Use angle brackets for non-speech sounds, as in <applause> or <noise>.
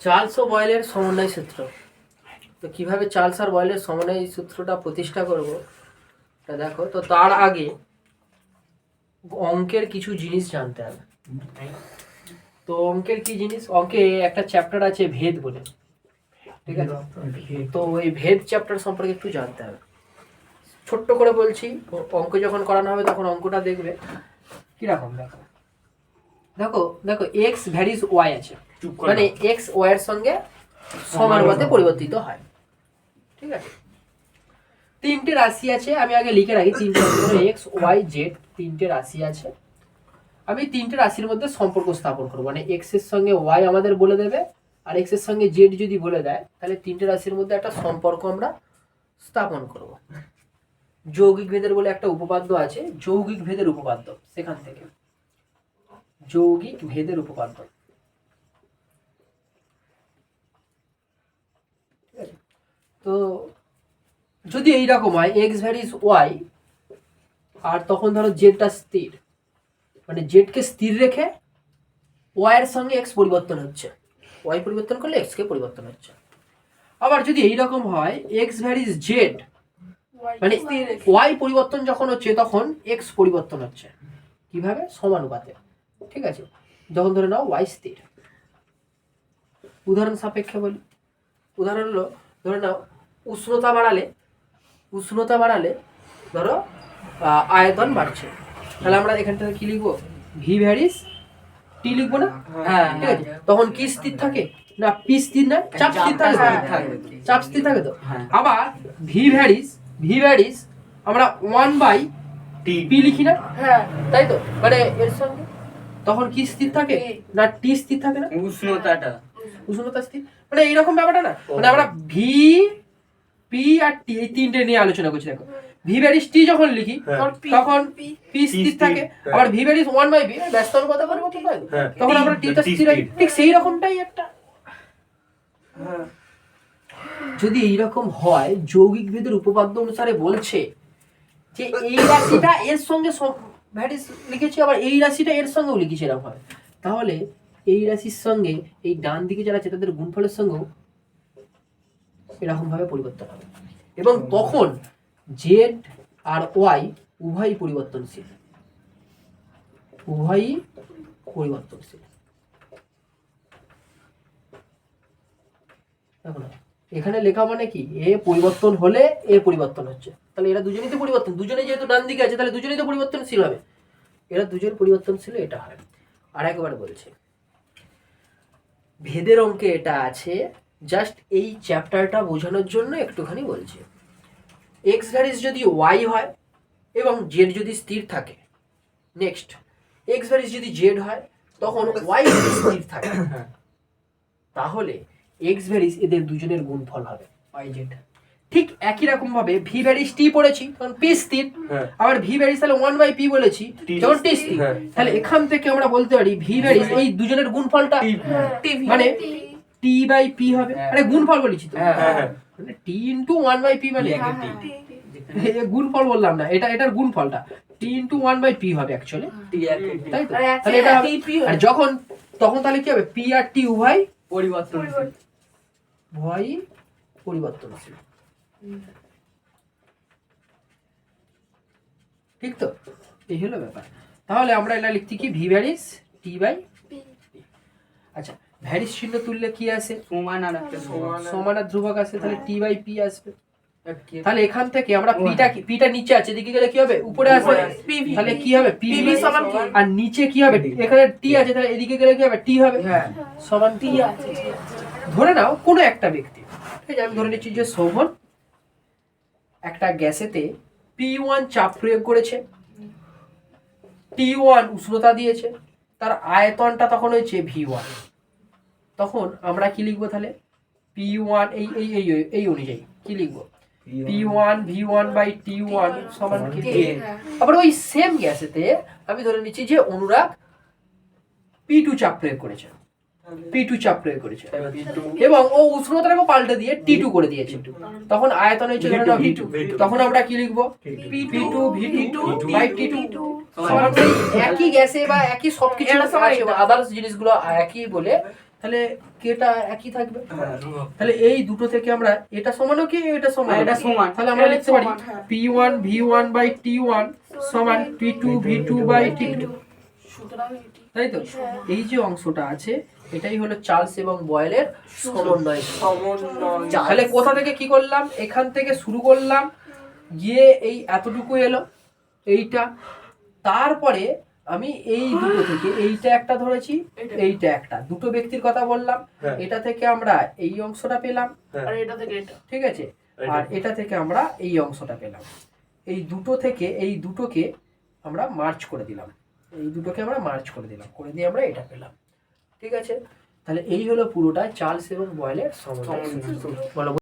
Charles ও বয়েলের সমন্বয় সূত্র। তো কীভাবে চার্লস আর বয়েলের সমন্বয় সূত্রটা প্রতিষ্ঠা করব, তা দেখো, তো তার আগে অঙ্কের কিছু জিনিস জানতে হবে। তো অঙ্কের কি জিনিস? অঙ্কে একটা চ্যাপ্টার আছে ভেদ বলে। ঠিক আছে? তো ওই ভেদ চ্যাপ্টার সম্পর্কে একটু জানতে হবে। ছোট্ট করে বলছি অঙ্ক যখন করানো হবে তখন অঙ্কটা দেখবে। কীরকম দেখো? দেখো দেখো এক্স ভ্যারিজ ওয়াই আছে। মানে এক্স ওয়াই এর সঙ্গে সমানুপাতে পরিবর্তিত হয়। ঠিক আছে? তিনটে রাশি আছে আমি আগে লিখে রাখি তিনটে এক্স ওয়াই জেড তিনটে রাশি আছে। আমি তিনটে রাশির মধ্যে সম্পর্ক স্থাপন করব মানে এক্সের সঙ্গে ওয়াই আমাদের বলে দেবে আর এক্সের সঙ্গে জেড যদি বলে দেয় তাহলে তিনটে রাশির মধ্যে একটা সম্পর্ক আমরা স্থাপন করব। যৌগিক ভেদের বলে একটা উপপাদ্য আছে যৌগিক ভেদের উপপাদ্য সেখান থেকে। যৌগিক ভেদের উপপাদ্য। তো যদি এইরকম হয় এক্স ভ্যারিজ ওয়াই আর তখন ধরো জেডটা স্থির মানে জেডকে স্থির রেখে ওয়াই এর সঙ্গে এক্স পরিবর্তন হচ্ছে। ওয়াই পরিবর্তন করলে এক্স কে পরিবর্তন হচ্ছে। আবার যদি এইরকম হয় এক্স ভ্যারিজ জেড মানে ওয়াই পরিবর্তন যখন হচ্ছে তখন এক্স পরিবর্তন হচ্ছে। কীভাবে? সমানুপাতে। ঠিক আছে? যখন ধরে নাও ওয়াই স্থির। উদাহরণ সাপেক্ষে বলি। উদাহরণ হলো ধরে নাও উষ্ণতা বাড়ালে উষ্ণতা বাড়ালে ধরো আয়তন বাড়ছে। তাহলে আমরা এখান থেকে কি লিখব? ভি ভ্যারিস টি লিখব না? হ্যাঁ, ঠিক আছে? তখন কি স্থির থাকে? না পি স্থির না চাপ স্থির থাকে। চাপ। স্থির থাকে তো? হ্যাঁ। আবার ভি ভ্যারিস ভি ভ্যারিস আমরা ওয়ান বাই টি পি লিখি না? হ্যাঁ। তাই তো? মানে এর সঙ্গে তখন কি স্থির থাকে? না টি স্থির থাকে না? উষ্ণতাটা। উষ্ণতা স্থির। মানে এইরকম ব্যাপারটা না। মানে আমরা ভি পি আর টি এই তিনটে নিয়ে আলোচনা করছি দেখো। ভি ভ্যারিস টি যখন লিখি তখন পি স্থির স্থির, থাকে। হ্যাঁ। আবার V varies one by B ব্যস্ত আমি কথা বলব ঠিক আছে হ্যাঁ। তখন আমরা টি, টিটা স্থির হয়। স্থির। ঠিক সেই রকমটাই একটা যদি এইরকম হয় যৌগিক ভেদের উপপাদ্য অনুসারে বলছে যে এই রাশিটা এর সঙ্গে ভ্যারিস লিখেছি আবার এই রাশিটা এর সঙ্গেও লিখেছি এরকম হবে তাহলে এই রাশির সঙ্গে এই ডান দিকে যারা আছে তাদের গুণফলের সঙ্গেও এরকমভাবে পরিবর্তন হবে। এবং তখন জেড আর ওয়াই উভয়ই পরিবর্তনশীল। উভয়ই পরিবর্তনশীল। দেখো না, এখানে লেখা মানে কি? এ পরিবর্তন হলে এ পরিবর্তন হচ্ছে। তাহলে এরা দুজনেই তো পরিবর্তন। দুজনে যেহেতু ডান দিকে আছে তাহলে দুজনেই তো পরিবর্তনশীল হবে। এরা দুজন পরিবর্তনশীল এটা হয়। আর একবার বলছে। ভেদের অঙ্কে এটা আছে। জাস্ট এই চ্যাপ্টারটা বোঝানোর জন্য একটুখানি বলছে। এক্স ভ্যারিস যদি ওয়াই হয় এবং জেড যদি স্থির থাকে নেক্সট এক্স ভ্যারিস যদি জেড হয় তখন ওয়াই স্থির থাকে তাহলে এক্স ভ্যারিস এদের দুজনের গুণফল হবে ওয়াই জেড ঠিক একই রকম ভাবে ভি ভ্যারিস টি পড়েছি তখন পি স্থির। হ্যাঁ। আবার ভি ভ্যারিস তাহলে ওয়ান বাই পি বলেছি যখন টি স্থির। হ্যাঁ। তাহলে এখান থেকে আমরা বলতে পারি ভি ভ্যারিস এই দুজনের গুণফলটা। মানে টি বাই পি হবে। হ্যাঁ। আরে গুণফল বলেছি তো। হ্যাঁ, হ্যাঁ, হ্যাঁ। মানে T into one by P মানে এ <laughs> গুণফল বললাম না এটা এটার গুণফলটা। T into one by P হবে অ্যাকচুয়ালি। তাই তো? তাহলে এটা যখন তখন তাহলে কি হবে? পি আর টি উভয় পরিবর্তন। উভয়ই পরিবর্তনশীল ঠিক তো? এই হলো ব্যাপার। তাহলে আমরা এটা লিখছি কি? ভি ভ্যারিস টি বাই আচ্ছা ভ্যারিস চিহ্ন তুললে কি আসে? সমান আর সমান আর ধ্রুবক আসে তাহলে টি বাই পি আসবে। তাহলে এখান থেকে আমরা পিটা পিটা নিচে আছে এদিকে গেলে কি হবে? উপরে আসবে। তাহলে কি হবে? পি PV সমান আর নিচে কি হবে? এখানে টি আছে তাহলে এদিকে গেলে কি হবে? টি হবে। হ্যাঁ। সমান টি আছে। ধরে নাও কোনো একটা ব্যক্তি। ঠিক আছে আমি ধরে নিচ্ছি যে শোভন একটা গ্যাসেতে পি ওয়ান চাপ প্রয়োগ করেছে টি ওয়ান উষ্ণতা দিয়েছে তার আয়তনটা তখন হয়েছে ভি ওয়ান তখন আমরা কি লিখব তাহলে? পি ওয়ান এই এই এই এই অনুযায়ী কি লিখব? P one V one by T one সমান কি? আবার ওই সেম গ্যাসেতে আমি ধরে নিচ্ছি যে অনুরাগ পি টু চাপ প্রয়োগ করেছে। পি টু চাপ প্রয়োগ করেছে। এবং ও উষ্ণতাটাকে পাল্টে দিয়ে টি টু করে দিয়েছে। তখন আয়তন হয়েছে ভি টু তখন আমরা কি লিখব? P two V two by T two একই গ্যাসে বা একই সবকিছু আদার্স জিনিসগুলো একই বলে তাহলে কেটা একই থাকবে? হ্যাঁ। তাহলে এই দুটো থেকে আমরা এটা সমানও কি এটা সমান এটা সমান। তাহলে আমরা লিখতে পারি। P one V one by T one সমান P two V two by T two তাই তো। এই যে অংশটা আছে এটাই হলো চার্লস এবং বয়েলের সমন্বয়। সমন্বয়। তাহলে কোথা থেকে কি করলাম? এখান থেকে শুরু করলাম। গিয়ে এই এতটুকু এলো এইটা। তারপরে আমি এই দুটো থেকে এইটা একটা ধরেছি এইটা। একটা। দুটো ব্যক্তির কথা বললাম। হ্যাঁ। এটা থেকে আমরা এই অংশটা পেলাম। আর এটা থেকে এটা। ঠিক আছে? আর এটা থেকে আমরা এই অংশটা পেলাম। এই দুটো থেকে এই দুটোকে আমরা মার্চ করে দিলাম। এই দুটোকে আমরা মার্চ করে দিলাম। করে দিয়ে আমরা এটা পেলাম। ঠিক আছে? তাহলে এই হলো পুরোটা চার্লস এবং বয়েলের সমন্বয়। বলো।